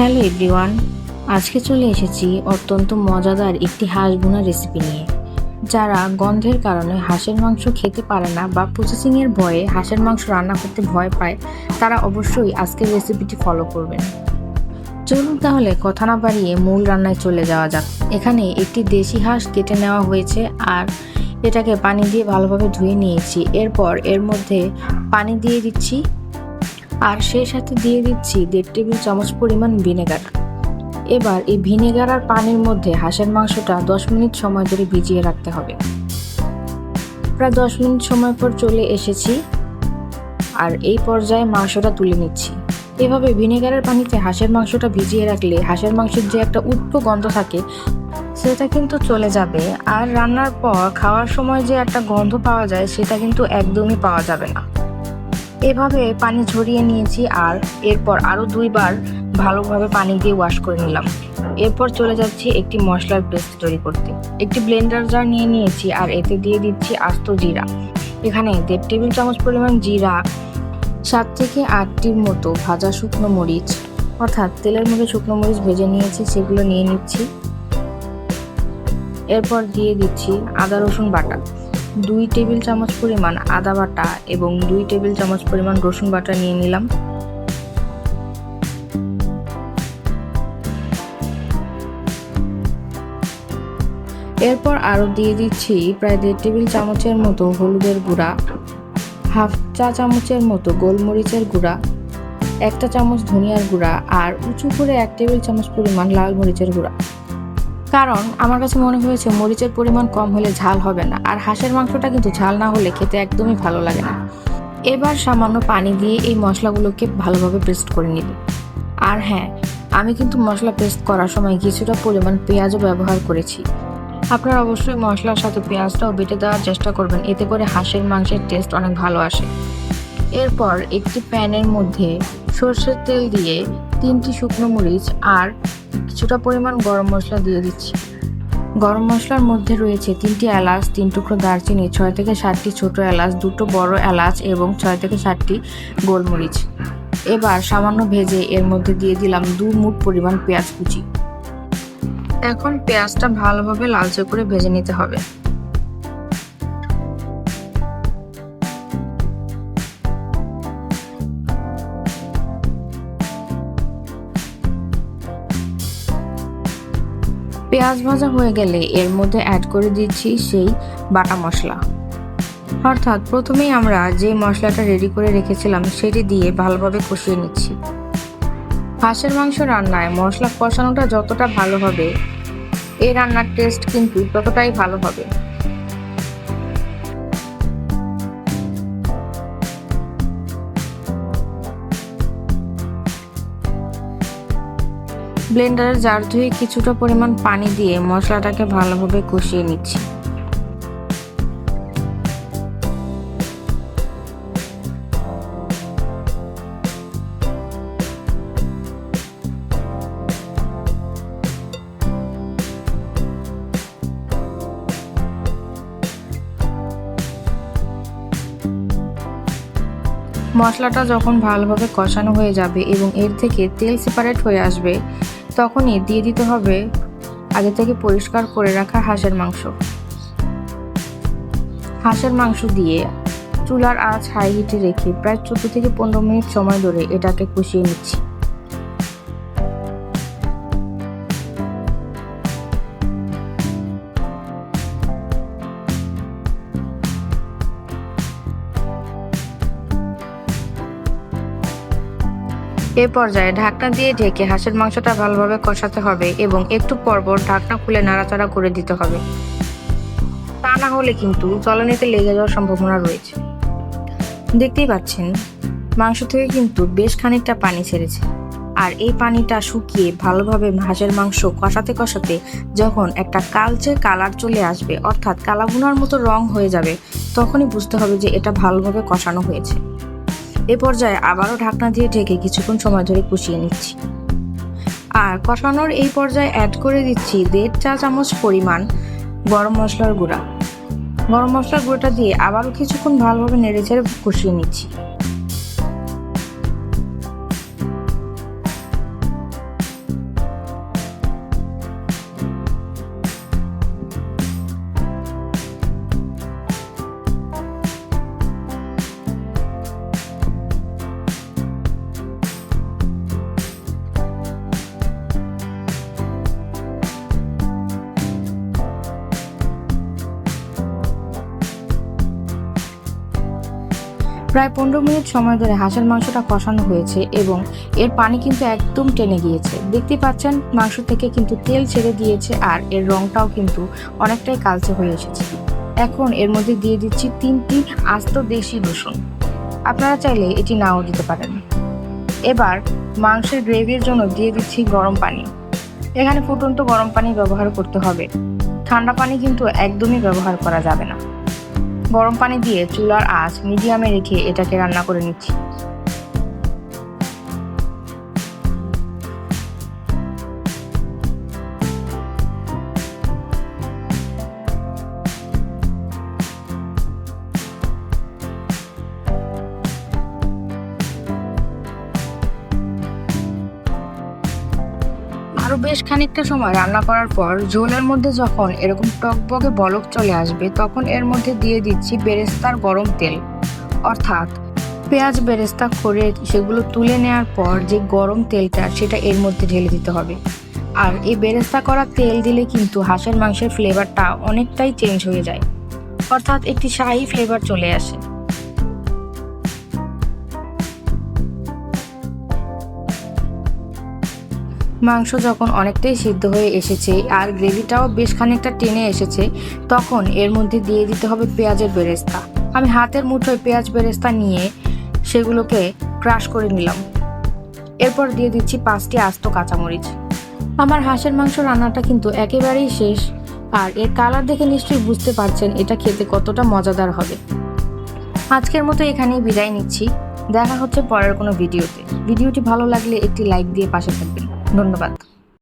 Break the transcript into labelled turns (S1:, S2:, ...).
S1: Hello everyone, আজকে চলে এসেছি অত্যন্ত মজাদার একটি হাঁস বোনা রেসিপি নিয়ে, যারা গন্ধের কারণে হাঁসের মাংস খেতে পারে না বা প্রসেসিংয়ের ভয়ে হাঁসের মাংস রান্না করতে ভয় পায়, তারা অবশ্যই আজকের রেসিপিটি ফলো করবেন। চলুন তাহলে কথা না বাড়িয়ে মূল রান্নায় চলে যাওয়া যাক। এখানে একটি দেশি হাঁস কেটে নেওয়া হয়েছে আর এটাকে পানি দিয়ে ভালোভাবে ধুয়ে নিয়েছি। এরপর এর মধ্যে পানি দিয়ে দিচ্ছি। আর সেই সাথে দিয়ে দিচ্ছি দেড় টেবিল চামচ পরিমাণ ভিনেগার। এবার এই ভিনেগার আর পানির মধ্যে হাঁসের মাংসটা দশ মিনিট সময় ধরে ভিজিয়ে রাখতে হবে। প্রায় দশ মিনিট সময় পর চলে এসেছি আর এই পর্যায়ে মাংসটা তুলে নিচ্ছি। এভাবে ভিনেগারের পানিতে হাঁসের মাংসটা ভিজিয়ে রাখলে হাঁসের মাংসের যে একটা উৎপ গন্ধ থাকে, সেটা কিন্তু চলে যাবে। আর রান্নার পর খাওয়ার সময় যে একটা গন্ধ পাওয়া যায়, সেটা কিন্তু একদমই পাওয়া যাবে না। এভাবে পানি ঝরিয়ে নিয়েছি আর এরপর আরও দুইবার ভালোভাবে পানি দিয়ে ওয়াশ করে নিলাম। এরপর চলে যাচ্ছি একটি মশলার পেস্ট তৈরি করতে। একটি ব্লেন্ডার জার নিয়ে নিয়েছি আর এতে দিয়ে দিচ্ছি আস্ত জিরা। এখানে দেড় টেবিল চামচ পরিমাণ জিরা, সাত থেকে আটটির মতো ভাজা শুকনো মরিচ, অর্থাৎ তেলের মধ্যে শুকনো মরিচ ভেজে নিয়েছি, সেগুলো নিয়ে নিচ্ছি। এরপর দিয়ে দিচ্ছি আদা রসুন বাটা। দুই টেবিল চামচ পরিমাণ আদা বাটা এবং দুই টেবিল চামচ পরিমাণ রসুন বাটা নিয়ে নিলাম। এরপর আরও দিয়ে দিচ্ছি প্রায় দেড় টেবিল চামচের মতো হলুদের গুঁড়া, হাফ চা চামচের মতো গোলমরিচের গুঁড়া, একটা চামচ ধনিয়ার গুঁড়া আর উঁচু করে এক টেবিল চামচ পরিমাণ লাল মরিচের গুঁড়া। কারণ আমার কাছে মনে হয়েছে মরিচের পরিমাণ কম হলে ঝাল হবে না, আর হাঁসের মাংসটা কিন্তু ঝাল না হলে খেতে একদমই ভালো লাগে না। এবার সামান্য পানি দিয়ে এই মশলাগুলোকে ভালোভাবে পেস্ট করে নিব। আর হ্যাঁ আমি কিন্তু মশলা পেস্ট করার সময় কিছুটা পরিমাণ পেঁয়াজও ব্যবহার করেছি। আপনারা অবশ্যই মশলার সাথে পেঁয়াজটাও বেটে দেওয়ার চেষ্টা করবেন, এতে করে হাঁসের মাংসের টেস্ট অনেক ভালো আসে। এরপর একটি প্যানের মধ্যে সর্ষের তেল দিয়ে তিনটি শুকনো মরিচ আর কিছুটা পরিমাণ গরম মশলা দিয়ে দিচ্ছি। গরম মশলার মধ্যে রয়েছে তিনটি এলাচ, তিন টুকরো দারচিনি, ছয় থেকে সাতটি ছোট এলাচ, দুটো বড় এলাচ এবং ছয় থেকে সাতটি গোলমরিচ। এবার সামান্য ভেজে এর মধ্যে দিয়ে দিলাম দু মুঠ পরিমাণ পেঁয়াজ কুচি। এখন পেঁয়াজটা ভালোভাবে লালচে করে ভেজে নিতে হবে। পেঁয়াজ ভাজা হয়ে গেলে এর মধ্যে অ্যাড করে দিচ্ছি সেই বাটা মশলা। অর্থাৎ প্রথমেই আমরা যে মশলাটা রেডি করে রেখেছিলাম সেটি দিয়ে ভালোভাবে কষিয়ে নিচ্ছি। হাঁসের মাংস রান্নায় মশলা কষানোটা যতটা ভালো হবে এই রান্নার টেস্ট কিন্তু ততটাই ভালো হবে। ব্লেন্ডারের জার ধুয়ে কিছুটা পরিমাণ পানি দিয়ে মশলাটাকে ভালোভাবে কষিয়ে নিচ্ছি। মশলাটা যখন ভালোভাবে কষানো হয়ে যাবে এবং এর থেকে তেল সেপারেট হয়ে আসবে তখনই দিয়ে দিতে হবে আগে থেকে পরিষ্কার করে রাখা হাঁসের মাংস। হাঁসের মাংস দিয়ে চুলার আঁচ হাই হিটে রেখে প্রায় চোদ্দ থেকে পনেরো মিনিট সময় ধরে এটাকে কষিয়ে নিচ্ছি। এ পর্যায়ে ঢাকনা দিয়ে ঢেকে হাঁসের মাংসটা ভালোভাবে কষাতে হবে এবং একটু পরপর ঢাকনা খুলে নাড়াচাড়া করে দিতে হবে। তা না হলে কিন্তু জ্বলনিতে লেগে যাওয়ার সম্ভাবনা রয়েছে। দেখতেই পাচ্ছেন, মাংস থেকে কিন্তু বেশ খানিকটা পানি ছেড়েছে। আর এই পানিটা শুকিয়ে ভালোভাবে হাঁসের মাংস কষাতে কষাতে যখন একটা কালচে কালার চলে আসবে, অর্থাৎ কালাভুনার মতো রং হয়ে যাবে, তখনই বুঝতে হবে যে এটা ভালোভাবে কষানো হয়েছে। এ পর্যায়ে আবারও ঢাকনা দিয়ে ঢেকে কিছুক্ষণ সময় ধরে কষিয়ে নিচ্ছি। আর কষানোর এই পর্যায়ে অ্যাড করে দিচ্ছি দেড় চা চামচ পরিমাণ গরম মশলার গুঁড়া। গরম মশলার গুঁড়োটা দিয়ে আবারও কিছুক্ষণ ভালোভাবে নেড়ে ছেড়ে কষিয়ে নিচ্ছি। প্রায় পনেরো মিনিট সময় ধরে হাঁসের মাংসটা কষানো হয়েছে এবং এর পানি কিন্তু একদম টেনে গিয়েছে। দেখতে পাচ্ছেন, মাংস থেকে কিন্তু তেল ছেড়ে দিয়েছে আর এর রংটাও কিন্তু অনেকটাই কালচে হয়ে এসেছে। এখন এর মধ্যে দিয়ে দিচ্ছি তিনটি আস্ত দেশি রসুন। আপনারা চাইলে এটি নাও দিতে পারেন। এবার মাংসের গ্রেভির জন্য দিয়ে দিচ্ছি গরম পানি। এখানে ফুটন্ত গরম পানি ব্যবহার করতে হবে। ঠান্ডা পানি কিন্তু একদমই ব্যবহার করা যাবে না। গরম পানি দিয়ে চুলার আঁচ মিডিয়ামে রেখে এটাকে রান্না করে নিচ্ছি। বেশ খানিকটা সময় রান্না করার পর ঝোলের মধ্যে যখন এরকম টকবগে বলক চলে আসবে, তখন এর মধ্যে দিয়ে দিচ্ছি বেরেস্তার গরম তেল। অর্থাৎ পেঁয়াজ বেরেস্তা করে সেগুলো তুলে নেওয়ার পর যে গরম তেলটা, সেটা এর মধ্যে ঢেলে দিতে হবে। আর এই বেরেস্তা করা তেল দিলে কিন্তু হাঁসের মাংসের ফ্লেভারটা অনেকটাই চেঞ্জ হয়ে যায়। অর্থাৎ একটি শাহি ফ্লেভার চলে আসে। মাংস যখন অনেকটাই সিদ্ধ হয়ে এসেছে আর গ্রেভিটাও বেশ খানিকটা টেনে এসেছে, তখন এর মধ্যে দিয়ে দিতে হবে পেঁয়াজের বেরেস্তা। আমি হাতের মুঠোয় পেঁয়াজ বেরেস্তা নিয়ে সেগুলোকে ক্রাশ করে নিলাম। এরপর দিয়ে দিচ্ছি পাঁচটি আস্ত কাঁচামরিচ। আমার হাঁসের মাংস রান্নাটা কিন্তু একেবারেই শেষ আর এর কালার দেখে নিশ্চয়ই বুঝতে পারছেন এটা খেতে কতটা মজাদার হবে। আজকের মতো এখানেই বিদায় নিচ্ছি। দেখা হচ্ছে পরের কোনো ভিডিওতে। ভিডিওটি ভালো লাগলে একটি লাইক দিয়ে পাশে থাকবেন। ধন্যবাদ।